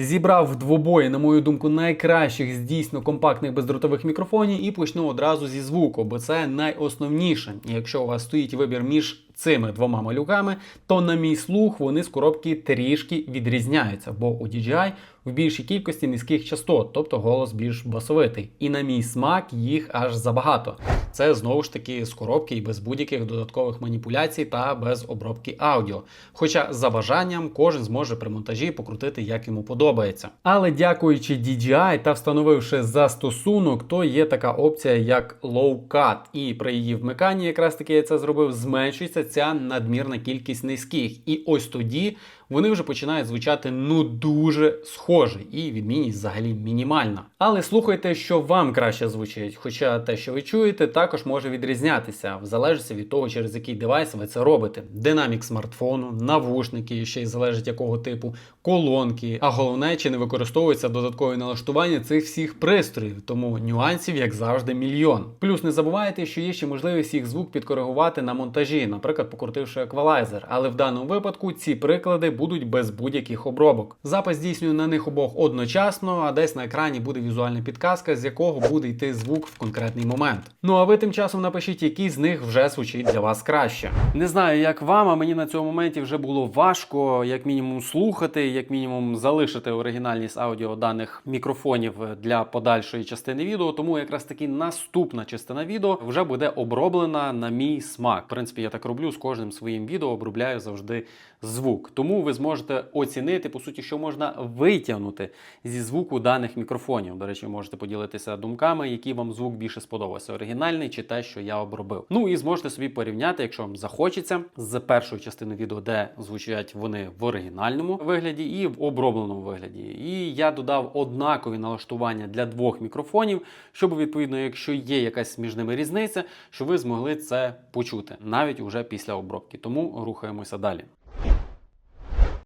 Зібрав двобої, на мою думку, найкращих з дійсно компактних бездротових мікрофонів і почну одразу зі звуку, бо це найосновніше. Якщо у вас стоїть вибір між цими двома малюками, то на мій слух вони з коробки трішки відрізняються, бо у DJI в більшій кількості низьких частот, тобто голос більш басовитий. І на мій смак їх аж забагато. Це знову ж таки з коробки і без будь-яких додаткових маніпуляцій та без обробки аудіо. Хоча за бажанням кожен зможе при монтажі покрутити як йому подобається. Але дякуючи DJI та встановивши застосунок, то є така опція як Low Cut. І при її вмиканні, якраз таки я це зробив, зменшується ця надмірна кількість низьких. І ось тоді вони вже починають звучати ну дуже схоже, і відмінність взагалі мінімальна. Але слухайте, що вам краще звучить. Хоча те, що ви чуєте, також може відрізнятися в залежності від того, через який девайс ви це робите. Динамік смартфону, навушники, ще й залежить якого типу, колонки. А головне, чи не використовується додаткове налаштування цих всіх пристроїв, тому нюансів, як завжди, мільйон. Плюс не забувайте, що є ще можливість їх звук підкоригувати на монтажі, наприклад, покрутивши еквалайзер. Але в даному випадку ці приклади будуть без будь-яких обробок. Запис здійснює на них обох одночасно, а десь на екрані буде візуальна підказка, з якого буде йти звук в конкретний момент. Ну а ви тим часом напишіть, який з них вже звучить для вас краще. Не знаю, як вам, а мені на цьому моменті вже було важко, як мінімум, слухати, як мінімум, залишити оригінальність аудіо даних мікрофонів для подальшої частини відео. Тому якраз таки наступна частина відео вже буде оброблена на мій смак. В принципі, я так роблю з кожним своїм відео, обробляю завжди звук. Тому ви зможете оцінити, по суті, що можна витягнути зі звуку даних мікрофонів. До речі, можете поділитися думками, який вам звук більше сподобався, оригінальний чи те, що я обробив. Ну і зможете собі порівняти, якщо вам захочеться, з першою частиною відео, де звучать вони в оригінальному вигляді і в обробленому вигляді. І я додав однакові налаштування для двох мікрофонів, щоб відповідно, якщо є якась між ними різниця, що ви змогли це почути навіть уже після обробки. Тому рухаємося далі.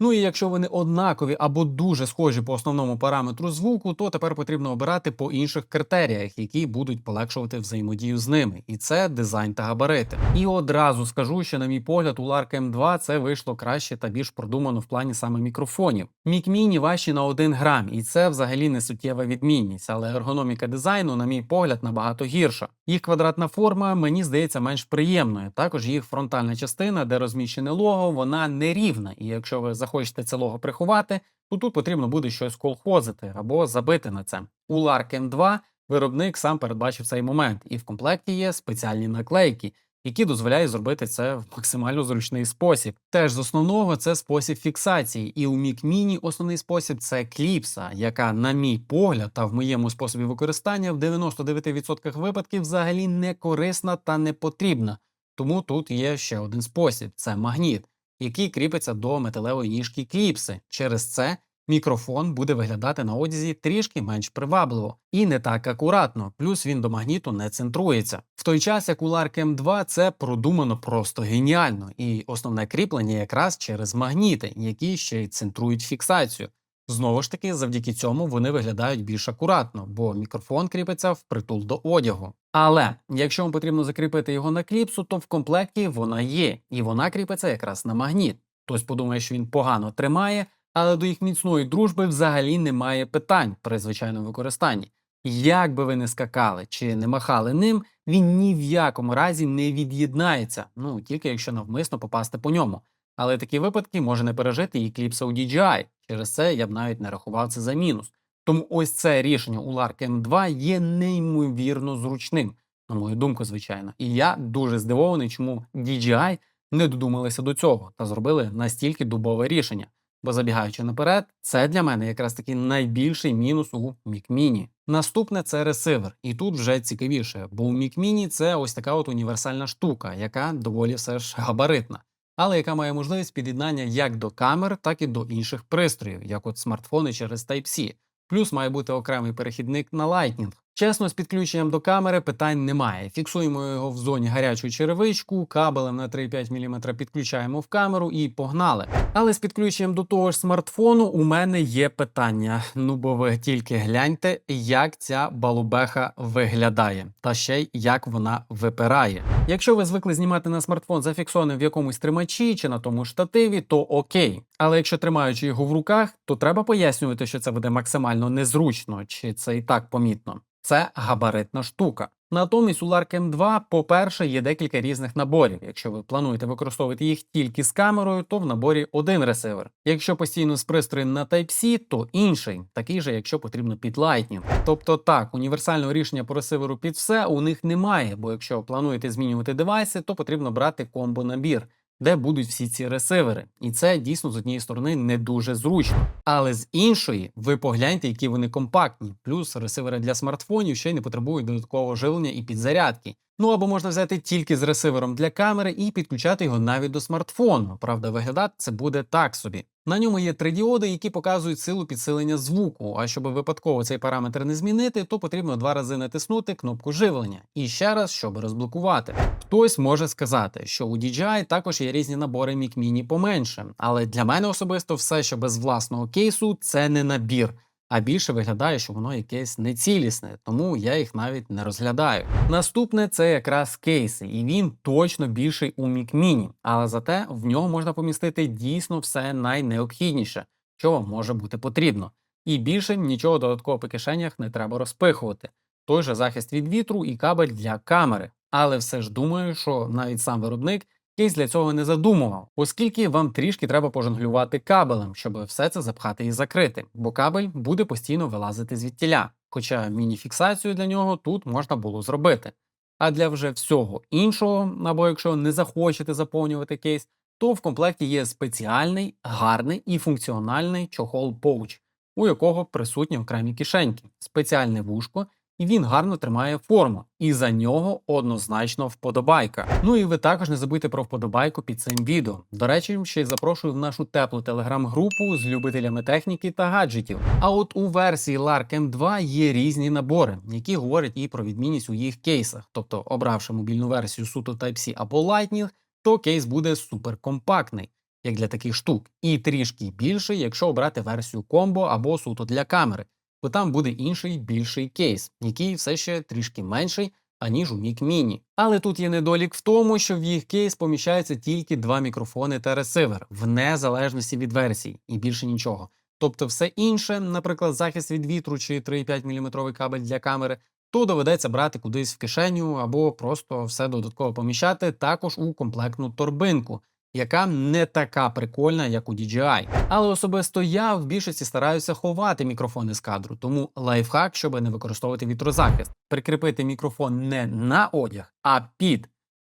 Ну і якщо вони однакові або дуже схожі по основному параметру звуку, то тепер потрібно обирати по інших критеріях, які будуть полегшувати взаємодію з ними. І це дизайн та габарити. І одразу скажу, що, на мій погляд, у Lark M2 це вийшло краще та більш продумано в плані саме мікрофонів. Мікміні важчі на 1 грам, і це взагалі не суттєва відмінність, але ергономіка дизайну, на мій погляд, набагато гірша. Їх квадратна форма мені здається менш приємною. Також їх фронтальна частина, де розміщене лого, вона нерівна. І якщо ви захочете це лого приховати, то тут потрібно буде щось колхозити або забити на це. У Lark M2 виробник сам передбачив цей момент, і в комплекті є спеціальні наклейки, які дозволяють зробити це в максимально зручний спосіб. Теж з основного це спосіб фіксації, і у Mic Mini основний спосіб це кліпса, яка, на мій погляд, та в моєму способі використання в 99% випадків взагалі не корисна та не потрібна. Тому тут є ще один спосіб: це магніт, який кріпиться до металевої ніжки кліпси. Через це мікрофон буде виглядати на одязі трішки менш привабливо і не так акуратно, плюс він до магніту не центрується. В той час, як у Lark M2 це продумано просто геніально, і основне кріплення якраз через магніти, які ще й центрують фіксацію. Знову ж таки, завдяки цьому вони виглядають більш акуратно, бо мікрофон кріпиться впритул до одягу. Але якщо вам потрібно закріпити його на кліпсу, то в комплекті вона є, і вона кріпиться якраз на магніт. Хтось подумає, що він погано тримає, але до їх міцної дружби взагалі немає питань при звичайному використанні. Як би ви не скакали чи не махали ним, він ні в якому разі не від'єднається, ну тільки якщо навмисно попасти по ньому. Але такі випадки може не пережити і кліпса у DJI. Через це я б навіть не рахував це за мінус. Тому ось це рішення у Lark M2 є неймовірно зручним, на мою думку, звичайно. І я дуже здивований, чому DJI не додумалися до цього та зробили настільки дубове рішення. Бо забігаючи наперед, це для мене якраз таки найбільший мінус у Mini. Наступне це ресивер, і тут вже цікавіше, бо у Mini це ось така от універсальна штука, яка доволі все ж габаритна, але яка має можливість під'єднання як до камер, так і до інших пристроїв, як от смартфони через Type-C. Плюс має бути окремий перехідник на Lightning, Чесно, з підключенням до камери питань немає. Фіксуємо його в зоні гарячу черевичку, кабелем на 3,5 мм підключаємо в камеру і погнали. Але з підключенням до того ж смартфону у мене є питання. Ну бо ви тільки гляньте, як ця балубеха виглядає, та ще й як вона випирає. Якщо ви звикли знімати на смартфон зафіксований в якомусь тримачі чи на тому штативі, то окей. Але якщо тримаючи його в руках, то треба пояснювати, що це буде максимально незручно, чи це і так помітно. Це габаритна штука. Натомість у Lark M2, по-перше, є декілька різних наборів. Якщо ви плануєте використовувати їх тільки з камерою, то в наборі один ресивер. Якщо постійно з пристроєм на Type-C, то інший, такий же, якщо потрібно під Lightning. Тобто так, універсального рішення по ресиверу під все у них немає, бо якщо плануєте змінювати девайси, то потрібно брати комбо-набір де будуть всі ці ресивери. І це дійсно з однієї сторони не дуже зручно. Але з іншої, ви погляньте, які вони компактні. Плюс ресивери для смартфонів ще й не потребують додаткового живлення і підзарядки. Ну або можна взяти тільки з ресивером для камери і підключати його навіть до смартфону. Правда, виглядати це буде так собі. На ньому є три діоди, які показують силу підсилення звуку. А щоб випадково цей параметр не змінити, то потрібно два рази натиснути кнопку живлення і ще раз, щоб розблокувати. Хтось може сказати, що у DJI також є різні набори Mic Mini поменше, але для мене особисто все, що без власного кейсу, це не набір. А більше виглядає, що воно якесь нецілісне, тому я їх навіть не розглядаю. Наступне це якраз кейси, і він точно більший у Mini, але зате в нього можна помістити дійсно все найнеобхідніше, що вам може бути потрібно. І більше нічого додатково по кишенях не треба розпихувати. Той же захист від вітру і кабель для камери. Але все ж думаю, що навіть сам виробник кейс для цього не задумував, оскільки вам трішки треба пожонглювати кабелем, щоб все це запхати і закрити, бо кабель буде постійно вилазити звідтіля. Хоча міні-фіксацію для нього тут можна було зробити. А для вже всього іншого, або якщо не захочете заповнювати кейс, то в комплекті є спеціальний, гарний і функціональний чохол Pouch, у якого присутні окремі кишеньки, спеціальне вушко і він гарно тримає форму, і за нього однозначно вподобайка. Ну і ви також не забудьте про вподобайку під цим відео. До речі, ще й запрошую в нашу теплу телеграм-групу з любителями техніки та гаджетів. А от у версії Lark M2 є різні набори, які говорять і про відмінність у їх кейсах. Тобто, обравши мобільну версію суто Type-C або Lightning, то кейс буде суперкомпактний. Як для таких штук, і трішки більший, якщо обрати версію комбо або суто для камери бо там буде інший більший кейс, який все ще трішки менший, аніж у Mic Mini. Але тут є недолік в тому, що в їх кейс поміщається тільки два мікрофони та ресивер, в незалежності від версій, і більше нічого. Тобто все інше, наприклад, захист від вітру чи 3,5 мм кабель для камери, то доведеться брати кудись в кишеню або просто все додатково поміщати також у комплектну торбинку, яка не така прикольна, як у DJI. Але особисто я в більшості стараюся ховати мікрофони з кадру, тому лайфхак, щоб не використовувати вітрозахист, прикріпити мікрофон не на одяг, а під.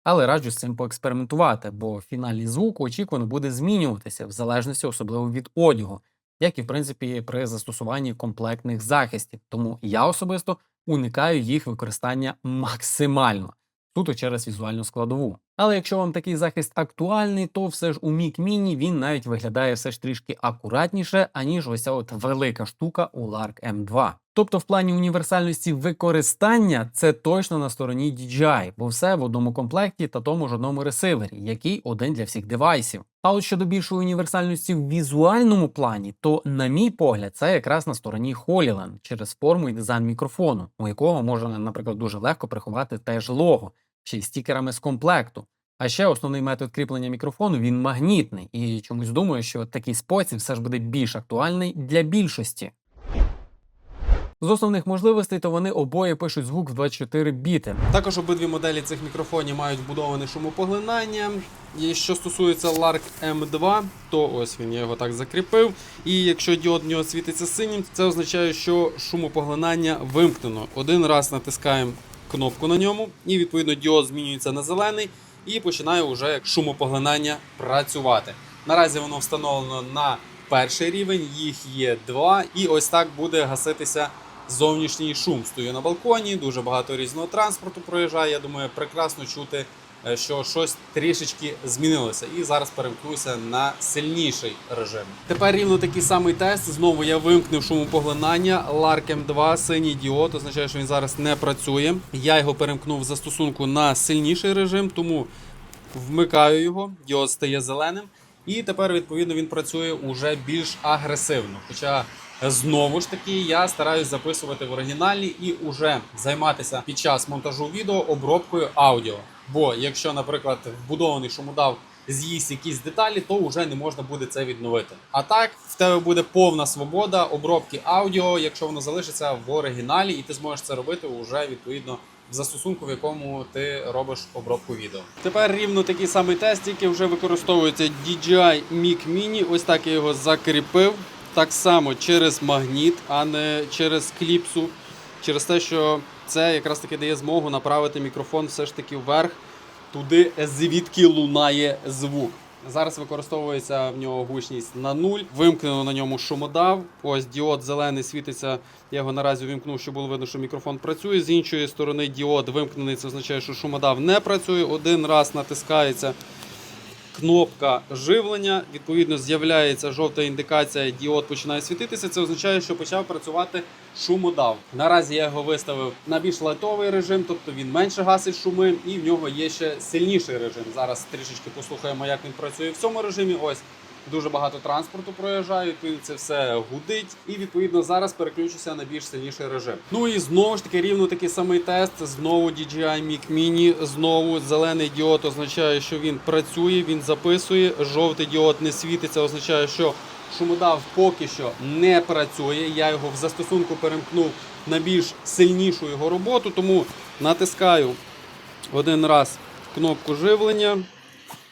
Але раджу з цим поекспериментувати, бо фінальний звук очікувано буде змінюватися в залежності особливо від одягу, як і в принципі при застосуванні комплектних захистів. Тому я особисто уникаю їх використання максимально суто через візуальну складову. Але якщо вам такий захист актуальний, то все ж у Mic Mini він навіть виглядає все ж трішки акуратніше, аніж ось от велика штука у Lark M2. Тобто, в плані універсальності використання це точно на стороні DJI, бо все в одному комплекті та тому ж одному ресивері, який один для всіх девайсів. А от щодо більшої універсальності в візуальному плані, то, на мій погляд, це якраз на стороні Holyland через форму і дизайн мікрофону, у якого можна, наприклад, дуже легко приховати теж лого, ще й стікерами з комплекту. А ще основний метод кріплення мікрофону він магнітний, і чомусь думаю, що такий спосіб все ж буде більш актуальний для більшості. З основних можливостей, то вони обоє пишуть звук в 24 біти. Також обидві моделі цих мікрофонів мають вбудоване шумопоглинання. І що стосується Lark M2, то ось він я його так закріпив. І якщо діод в нього світиться синім, це означає, що шумопоглинання вимкнено. Один раз натискаємо кнопку на ньому, і відповідно діод змінюється на зелений і починає як шумопоглинання працювати. Наразі воно встановлено на перший рівень, їх є два, і ось так буде гаситися зовнішній шум. Стою на балконі, дуже багато різного транспорту проїжджає. Я думаю, прекрасно чути що щось трішечки змінилося. І зараз перемкнуся на сильніший режим. Тепер рівно такий самий тест. Знову я вимкнув шумопоглинання. Lark M2, синій діод, означає, що він зараз не працює. Я його перемкнув в застосунку на сильніший режим, тому вмикаю його, діод стає зеленим. І тепер, відповідно, він працює уже більш агресивно. Хоча знову ж таки я стараюсь записувати в оригіналі і уже займатися під час монтажу відео обробкою аудіо. Бо якщо, наприклад, вбудований шумодав з'їсть якісь деталі, то вже не можна буде це відновити. А так, в тебе буде повна свобода обробки аудіо, якщо воно залишиться в оригіналі, і ти зможеш це робити уже відповідно в застосунку, в якому ти робиш обробку відео. Тепер рівно такий самий тест, тільки вже використовується DJI Mic Mini. Ось так я його закріпив. Так само через магніт, а не через кліпсу. Через те, що це якраз таки дає змогу направити мікрофон все ж таки вверх, туди, звідки лунає звук. Зараз використовується в нього гучність на нуль. Вимкнено на ньому шумодав. Ось діод зелений світиться. Я його наразі вимкнув, щоб було видно, що мікрофон працює. З іншої сторони, діод вимкнений. Це означає, що шумодав не працює. Один раз натискається кнопка живлення. Відповідно, з'являється жовта індикація, діод починає світитися. Це означає, що почав працювати шумодав. Наразі я його виставив на більш лайтовий режим, тобто він менше гасить шуми, і в нього є ще сильніший режим. Зараз трішечки послухаємо, як він працює в цьому режимі. Ось. Дуже багато транспорту проїжджає, відповідно, це все гудить. І відповідно зараз переключуся на більш сильніший режим. Ну і знову ж таки рівно такий самий тест. Знову DJI Mic Mini, знову зелений діод означає, що він працює, він записує. Жовтий діод не світиться, означає, що шумодав поки що не працює. Я його в застосунку перемкнув на більш сильнішу його роботу, тому натискаю один раз кнопку живлення.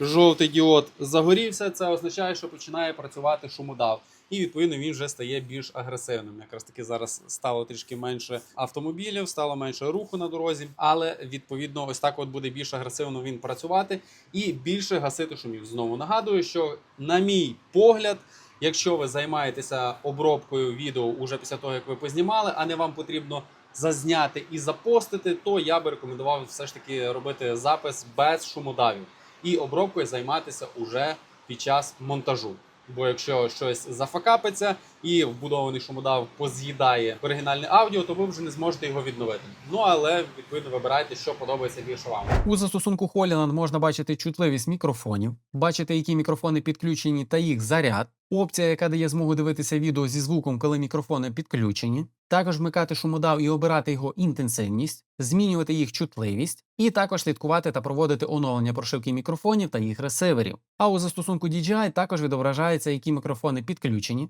Жовтий діод загорівся, це означає, що починає працювати шумодав. І відповідно він вже стає більш агресивним. Якраз таки зараз стало трішки менше автомобілів, стало менше руху на дорозі, але відповідно ось так от буде більш агресивно він працювати і більше гасити шумів. Знову нагадую, що на мій погляд. Якщо ви займаєтеся обробкою відео уже після того, як ви познімали, а не вам потрібно зазняти і запостити, то я би рекомендував все ж таки робити запис без шумодавів і обробкою займатися уже під час монтажу. Бо якщо щось зафакапиться і вбудований шумодав поз'їдає оригінальне аудіо, то ви вже не зможете його відновити. Ну але відповідно вибирайте, що подобається більше вам. У застосунку Holland можна бачити чутливість мікрофонів, бачити, які мікрофони підключені та їх заряд, опція, яка дає змогу дивитися відео зі звуком, коли мікрофони підключені, також вмикати шумодав і обирати його інтенсивність, змінювати їх чутливість, і також слідкувати та проводити оновлення прошивки мікрофонів та їх ресиверів. А у застосунку DJI також відображається, які мікрофони підключені,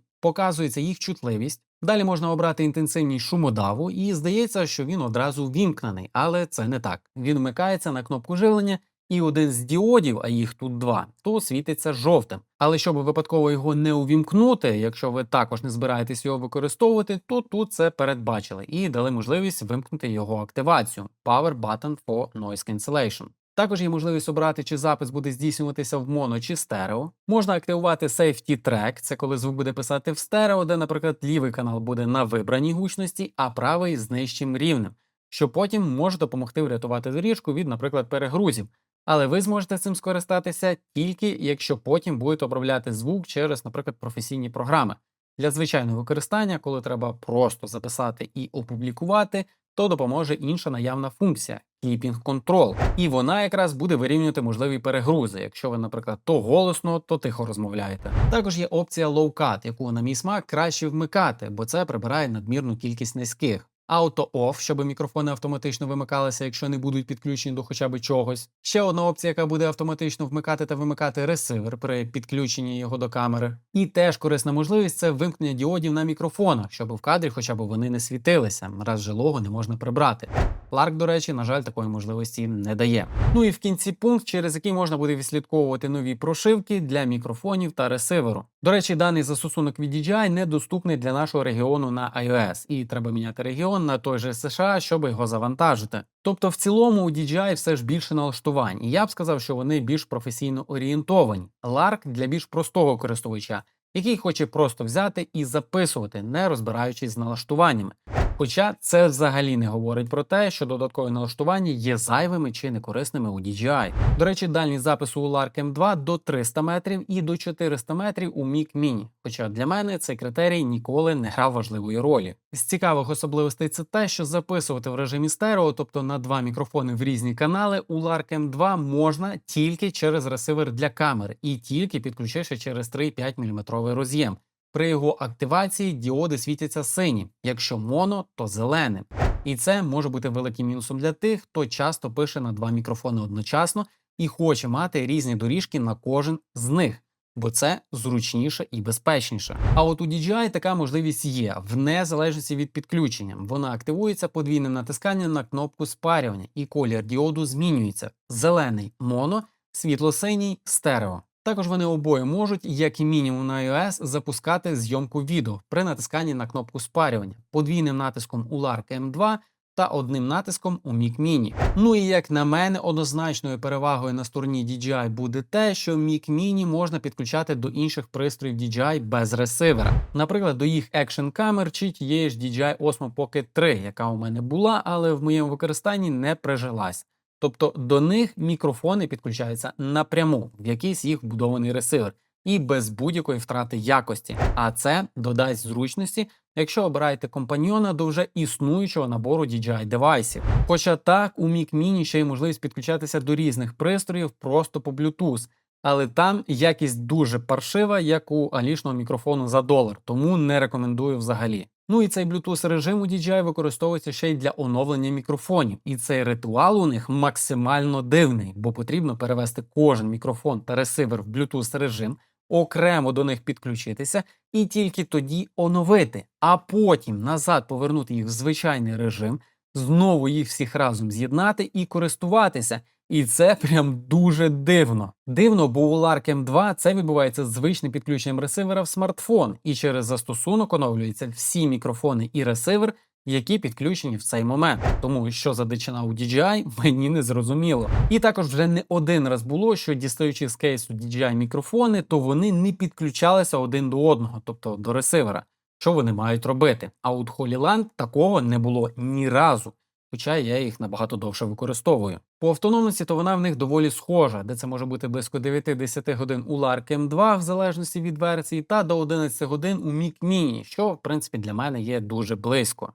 показується їх чутливість. Далі можна обрати інтенсивність шумодаву, і здається, що він одразу вімкнений, але це не так. Він вмикається на кнопку живлення, і один з діодів, а їх тут два, то світиться жовтим. Але щоб випадково його не увімкнути, якщо ви також не збираєтесь його використовувати, то тут це передбачили і дали можливість вимкнути його активацію Power Button for Noise Cancellation. Також є можливість обрати, чи запис буде здійснюватися в моно чи стерео. Можна активувати Safety Track, це коли звук буде писати в стерео, де, наприклад, лівий канал буде на вибраній гучності, а правий з нижчим рівнем, що потім може допомогти врятувати доріжку від, наприклад, перегрузів. Але ви зможете цим скористатися тільки якщо потім будете обробляти звук через, наприклад, професійні програми. Для звичайного використання, коли треба просто записати і опублікувати, то допоможе інша наявна функція Keeping Control. І вона якраз буде вирівнювати можливі перегрузи, якщо ви, наприклад, то голосно, то тихо розмовляєте. Також є опція Low Cut, яку на мій смак краще вмикати, бо це прибирає надмірну кількість низьких. Auto-Off, щоб мікрофони автоматично вимикалися, якщо не будуть підключені до хоча б чогось. Ще одна опція, яка буде автоматично вмикати та вимикати ресивер при підключенні його до камери. І теж корисна можливість це вимкнення діодів на мікрофонах, щоб в кадрі хоча б вони не світилися, раз жилого не можна прибрати. Lark, до речі, на жаль, такої можливості не дає. Ну і в кінці пункт, через який можна буде відслідковувати нові прошивки для мікрофонів та ресиверу. До речі, даний застосунок від DJI недоступний для нашого регіону на iOS, і треба міняти регіон на той же США, щоб його завантажити. Тобто, в цілому у DJI все ж більше налаштувань, і я б сказав, що вони більш професійно орієнтовані. Lark для більш простого користувача, який хоче просто взяти і записувати, не розбираючись з налаштуваннями. Хоча це взагалі не говорить про те, що додаткові налаштування є зайвими чи некорисними у DJI. До речі, дальність запису у Lark M2 до 300 метрів і до 400 метрів у Mic Mini. Хоча для мене цей критерій ніколи не грав важливої ролі. З цікавих особливостей це те, що записувати в режимі стерео, тобто на два мікрофони в різні канали, у Lark M2 можна тільки через ресивер для камер і тільки підключивши через 3,5 мм роз'єм. При його активації діоди світяться синім, якщо моно, то зеленим. І це може бути великим мінусом для тих, хто часто пише на два мікрофони одночасно і хоче мати різні доріжки на кожен з них, бо це зручніше і безпечніше. А от у DJI така можливість є в незалежності від підключення. Вона активується подвійним натисканням на кнопку спарювання, і колір діоду змінюється: зелений моно, світло-синій стерео. Також вони обоє можуть, як і мінімум на iOS, запускати зйомку відео при натисканні на кнопку спарювання, подвійним натиском у Lark M2 та одним натиском у Mic Mini. Ну і як на мене, однозначною перевагою на стороні DJI буде те, що Mic Mini можна підключати до інших пристроїв DJI без ресивера, наприклад, до їх екшн камер чи тієї ж DJI Osmo Pocket 3, яка у мене була, але в моєму використанні не прижилась. Тобто до них мікрофони підключаються напряму в якийсь їх вбудований ресивер і без будь-якої втрати якості. А це додасть зручності, якщо обираєте компаньйона до вже існуючого набору DJI девайсів. Хоча так, у Mic Mini ще й можливість підключатися до різних пристроїв просто по Bluetooth. Але там якість дуже паршива, як у алішного мікрофону за долар, тому не рекомендую взагалі. Ну і цей Bluetooth режим у DJI використовується ще й для оновлення мікрофонів, і цей ритуал у них максимально дивний, бо потрібно перевести кожен мікрофон та ресивер в Bluetooth режим, окремо до них підключитися і тільки тоді оновити, а потім назад повернути їх в звичайний режим, знову їх всіх разом з'єднати і користуватися. І це прям дуже дивно. Дивно, бо у Lark M2 це відбувається з звичним підключенням ресивера в смартфон, і через застосунок оновлюються всі мікрофони і ресивер, які підключені в цей момент. Тому що за дичина у DJI, мені не зрозуміло. І також вже не один раз було, що дістаючи з кейсу DJI мікрофони, то вони не підключалися один до одного, тобто до ресивера. Що вони мають робити? А от Holy Land такого не було ні разу хоча я їх набагато довше використовую. По автономності то вона в них доволі схожа, де це може бути близько 9-10 годин у Lark M2 в залежності від версії, та до 11 годин у Mic Mini, що в принципі для мене є дуже близько.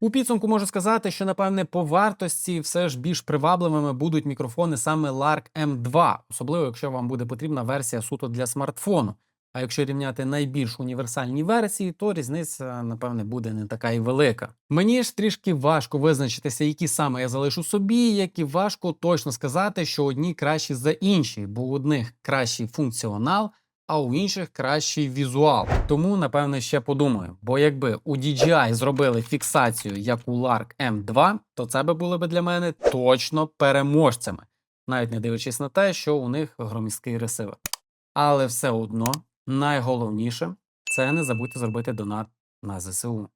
У підсумку можу сказати, що напевне по вартості все ж більш привабливими будуть мікрофони саме Lark M2, особливо якщо вам буде потрібна версія суто для смартфону. А якщо рівняти найбільш універсальні версії, то різниця, напевне, буде не така і велика. Мені ж трішки важко визначитися, які саме я залишу собі, як і важко точно сказати, що одні кращі за інші, бо у одних кращий функціонал, а у інших кращий візуал. Тому, напевне, ще подумаю. Бо якби у DJI зробили фіксацію як у Lark M2, то це би були б для мене точно переможцями, навіть не дивлячись на те, що у них громісткий ресивер. Але все одно найголовніше це не забудьте зробити донат на ЗСУ.